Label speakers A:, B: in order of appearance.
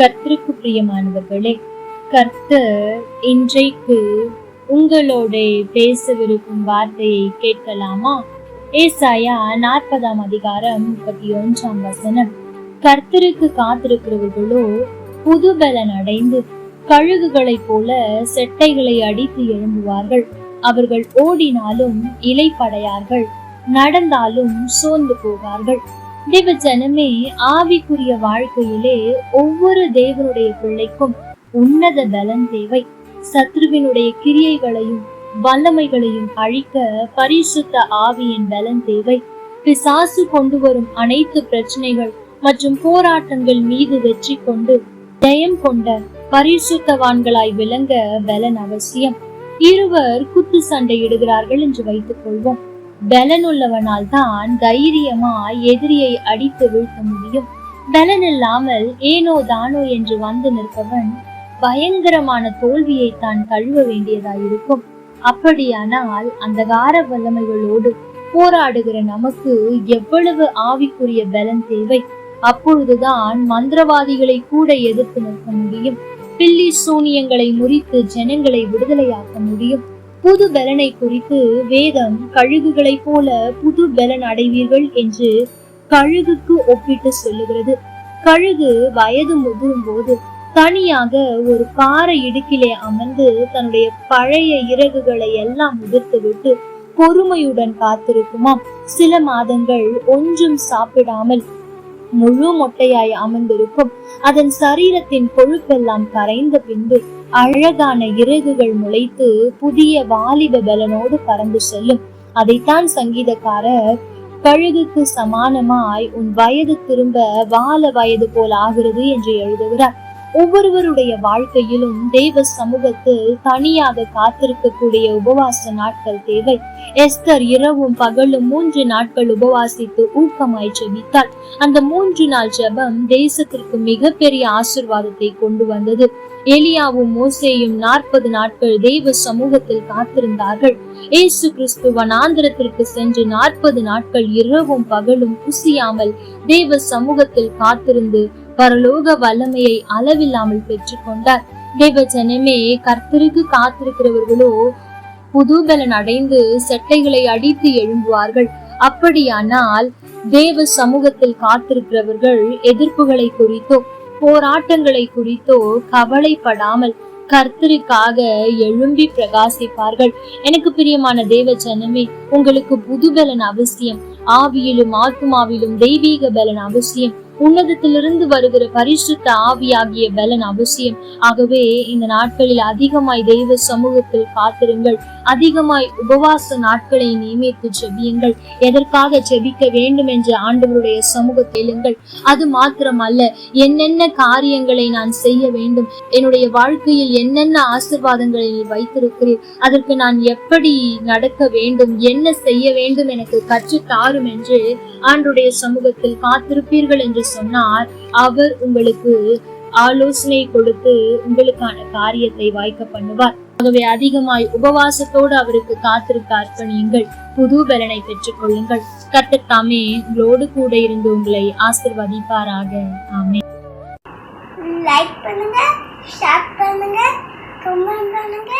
A: கர்த்தருக்கு பிரியமானவர்களே கர்த்தர் இன்றைக்கு உங்களோட பேசவிருக்கும் வார்த்தையை கேட்கலாமா? ஏசாயா நாற்பதாம் அதிகாரம் முப்பத்தி ஒன்றாம் வசனம். கர்த்தருக்கு காத்திருக்கிறவர்களோ புது பலன் அடைந்து கழுகுகளைப் போல செட்டைகளை அடித்து எழும்புவார்கள். அவர்கள் ஓடினாலும் இலைப்படையார்கள் நடந்தாலும் சோர்ந்து போவார்கள். தேவ ஜனமே ஆவிக்குரிய வாழ்க்கையிலே ஒவ்வொரு தேவனுடைய பிள்ளைக்கும் உன்னத பலன் தேவை. சத்ருவினுடைய கிரியைகளையும் வல்லமைகளையும் அழிக்க பரிசுத்த ஆவியின் பலன் தேவை. பிசாசு கொண்டு வரும் அனைத்து பிரச்சனைகள் மற்றும் போராட்டங்கள் மீது வெற்றி கொண்டு ஜெயம் கொண்ட பரிசுத்தவான்களாய் விளங்க பலன் அவசியம். இருவர் குத்து சண்டையிடுகிறார்கள் என்று வைத்துக் கொள்வோம் பலன் உள்ளவனால் தான் தைரியமாய் எதிரியை அடித்து வீழ்த்த முடியும். பலன் இல்லாமல் ஏனோ தானோ என்று வந்து நிற்பவன் பயங்கரமான தோல்வியை தான் தழுவ வேண்டியதாயிருக்கும். அப்படியானால் அந்த கார வல்லமைகளோடு போராடுகிற நமக்கு எவ்வளவு ஆவிக்குரிய பலன் தேவை? அப்பொழுதுதான் மந்திரவாதிகளை கூட எதிர்த்து நிற்க முடியும். பில்லி சூனியங்களை முறித்து ஜனங்களை விடுதலையாக்க முடியும். புது பலனை குறித்து வேதம் கழுகுகளைப் போல புது பலன் அடைவீர்கள் என்று கழுகுக்கு ஒப்பிட்டு சொல்லுகிறது. கழுகு வயது முதிரும் போது தனியாக ஒரு பாறை இடுக்கிலே அமர்ந்து தன்னுடைய பழைய இறகுகளை எல்லாம் உதிர்த்து விட்டு பொறுமையுடன் காத்திருக்குமாம். சில மாதங்கள் ஒன்றும் சாப்பிடாமல் முழு மொட்டையாய் அமர்ந்திருக்கும். அதன் சரீரத்தின் கொழுப்பெல்லாம் கரைந்த பின்பு அழகான இறகுகள் முளைத்து புதிய வாலிப பலனோடு பறந்து செல்லும். அதைத்தான் சங்கீதக்காரர் கழுகுக்கு சமானமாய் உன் வயது திரும்ப வால வயது போல் ஆகிறது என்று எழுதுகிறார். ஒவ்வொருவருடைய வாழ்க்கையிலும் தெய்வ சமூகத்தில் தனியாக காத்திருக்கக்கூடிய உபவாச நாட்கள் தேவை. எஸ்தர் இரவும் பகலும் மூன்று நாட்கள் உபவாசித்து ஊக்கமாய் ஜெபித்தாள் அந்த மூன்று நாள் ஜெபம் தேசத்திற்கு மிகப்பெரிய ஆசிர்வாதத்தை கொண்டு வந்தது. எலியாவும் மோசேயும் நாற்பது நாட்கள் தெய்வ சமூகத்தில் காத்திருந்தார்கள். ஏசு கிறிஸ்து வனாந்திரத்திற்கு சென்று நாற்பது நாட்கள் இரவும் பகலும் புசியாமல் தெய்வ சமூகத்தில் காத்திருந்து பரலோக வல்லமையை அளவில்லாமல் பெற்றுக்கொண்டார் தேவ ஜனமே கர்த்தருக்கு காத்திருக்கிறவர்களோ புதுபலன் அடைந்து செட்டைகளை அடித்து எழும்புவார்கள். அப்படியானால் தேவ சமூகத்தில் காத்திருக்கிறவர்கள் எதிர்ப்புகளை குறித்தோ போராட்டங்களை குறித்தோ கவலைப்படாமல் கர்த்தருக்காக எழும்பி பிரகாசிப்பார்கள். எனக்கு பிரியமான தேவ ஜனமே உங்களுக்கு புதுபலன் அவசியம் ஆவியிலும் ஆத்மாவிலும் தெய்வீக பலன் அவசியம். உன்னதத்திலிருந்து வருகிற பரிசுத்த ஆவியாகிய பலன் அவசியம். ஆகவே இந்த நாட்களில் அதிகமாய் தெய்வ சமூகத்தில் காத்திருங்கள். அதிகமாய் உபவாச நாட்களை நியமித்து செவியுங்கள் எதற்காக செபிக்க வேண்டும் என்று ஆண்டவருடைய சமூகத்தில் கேளுங்கள் அது மாத்திரமல்ல என்னென்ன காரியங்களை நான் செய்ய வேண்டும் என்னுடைய வாழ்க்கையில் என்னென்ன ஆசிர்வாதங்களை வைத்திருக்கிறேன் அதற்கு நான் எப்படி நடக்க வேண்டும் என்ன செய்ய வேண்டும் எனக்கு கற்று தாரும் என்று ஆண்டுடைய சமூகத்தில் காத்திருப்பீர்கள் என்று சொன்னார் அவர் உங்களுக்கு ஆலோசனை கொடுத்து உங்களுக்கான காரியத்தை வாய்க்க பண்ணுவார். ஆகவே அதிகமாய் உபவாசத்தோடு அவருக்கு காத்திருக்க அர்ப்பணியுங்கள். புது பலனை பெற்றுக் கொள்ளுங்கள். கர்த்தர் தாமே உங்களோடு கூட இருந்து உங்களை ஆசிர்வதிப்பாராக. ஆமே
B: லைக் பண்ணுங்க ஷேர் பண்ணுங்க கமெண்ட் பண்ணுங்க.